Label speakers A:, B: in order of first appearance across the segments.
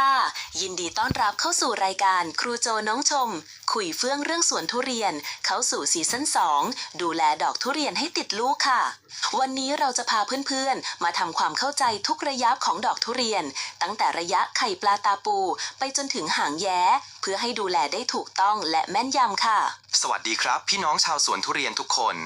A: ค่ะยินดีต้อนรับเข้าสู่รายการครูโจน้องชม คุยเฟื่องเรื่องสวนทุเรียน เข้าสู่ซีซั่น2 ดูแลดอกทุเรียนให้ติดลูกค่ะ วันนี้เราจะพาเพื่อนๆ มาทำความเข้าใจทุกระยะของดอกทุเรียน ตั้งแต่ระยะไข่ปลาตาปู ไปจนถึงหางแย้ เพื่อให้ดูแลได้ถูกต้องและแม่นยำค่ะ
B: สวัสดีครับ พี่น้องชาวสวนทุเรียนทุกคน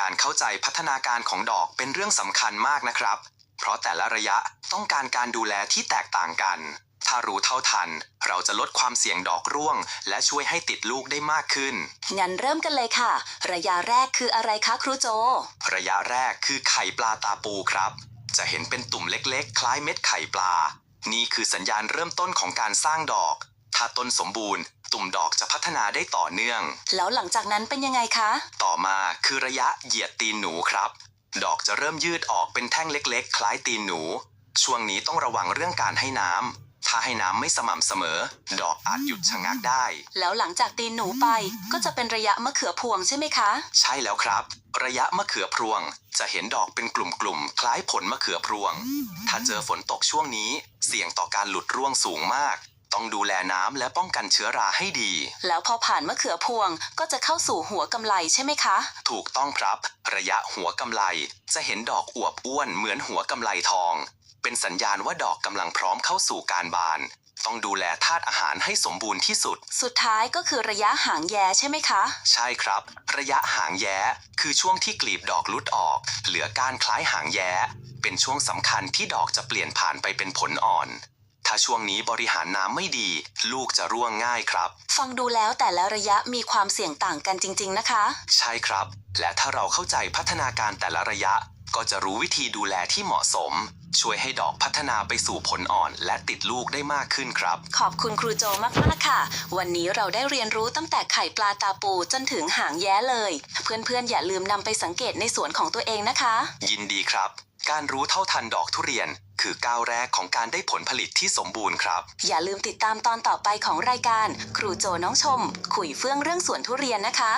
B: การเข้าใจพัฒนาการของดอกเป็นเรื่องสำคัญมากนะครับ เพราะแต่ละระยะต้องการการดูแลที่แตกต่างกัน ถ้ารู้เท่าทัน เราจะลดความเสี่ยงดอกร่วง และช่วยให้ติดลูกได้มากขึ้น
A: งั้นเริ่มกันเลยค่ะ ระยะแรกคืออะไรคะครูโจ
B: ระยะแรกคือไข่ปลาตาปูครับ จะเห็นเป็นตุ่มเล็กๆ คล้ายเม็ดไข่ปลา นี่คือสัญญาณเริ่มต้นของการสร้างดอก ถ้าต้นสมบูรณ์ ตุ่มดอกจะพัฒนาได้ต่อเนื่อง
A: แล้วหลังจากนั้นเป็นยังไงคะ
B: ต่อมาคือระยะเหยียดตีนหนูครับ ดอกจะเริ่มยืดออกเป็นแท่งเล็ก ๆ คล้ายตีนหนู ช่วงนี้ต้องระวังเรื่องการให้น้ำ ถ้าให้น้ำไม่สม่ำเสมอ ดอกอาจหยุดชะงักได้
A: แล้วหลังจากตีนหนูไปก็จะเป็นระยะมะเขือพวงใช่ไหมคะ
B: ใช่แล้วครับ ระยะมะเขือพรวง จะเห็นดอกเป็นกลุ่มๆ คล้ายผลมะเขือพรวง ถ้าเจอฝนตกช่วงนี้ เสี่ยงต่อการหลุดร่วงสูงมาก ต้องดูแลน้ำและป้องกันเชื้อราให้ดี
A: แล้วพอผ่านมะเขือพวงก็จะเข้าสู่หัวกำไลใช่ไหมคะ
B: ถูกต้องครับ ระยะหัวกำไล จะเห็นดอกอวบอ้วนเหมือนหัวกำไลทอง เป็นสัญญาณว่าดอกกำลังพร้อมเข้าสู่การบาน ต้องดูแลธาตุอาหารให้สมบูรณ์ที่สุด
A: สุดท้ายก็คือระยะหางแย้ใช่ไหมคะ
B: ใช่ครับ ระยะหางแย้คือช่วงที่กลีบดอกหลุดออก เหลือการคล้ายหางแย้ เป็นช่วงสำคัญที่ดอกจะเปลี่ยนผ่านไปเป็นผลอ่อน ถ้าช่วงนี้บริหารน้ำไม่ดี ลูกจะร่วงง่ายครับ
A: ฟังดูแล้วแต่ละระยะมีความเสี่ยงต่างกันจริง ๆ นะคะ
B: ใช่ครับ และถ้าเราเข้าใจพัฒนาการแต่ละระยะ ก็จะรู้วิธีดูแลที่เหมาะสม ช่วยให้ดอกพัฒนาไปสู่ผลอ่อน และติดลูกได้มากขึ้นครับ
A: ขอบคุณครูโจมากๆค่ะ วันนี้เราได้เรียนรู้ตั้งแต่ไข่ปลาตาปูจนถึงหางแย้เลย เพื่อนๆ อย่าลืมนำไปสังเกตในสวนของตัวเองนะคะ
B: ยินดีครับ การรู้เท่าทันดอกทุเรียน คือก้าวแรกของการได้ผลผลิตที่สมบูรณ์ครับ
A: อย่าลืมติดตามตอนต่อไปของรายการ ครูโจน้องชม คุยเฟื่องเรื่องสวนทุเรียนนะคะ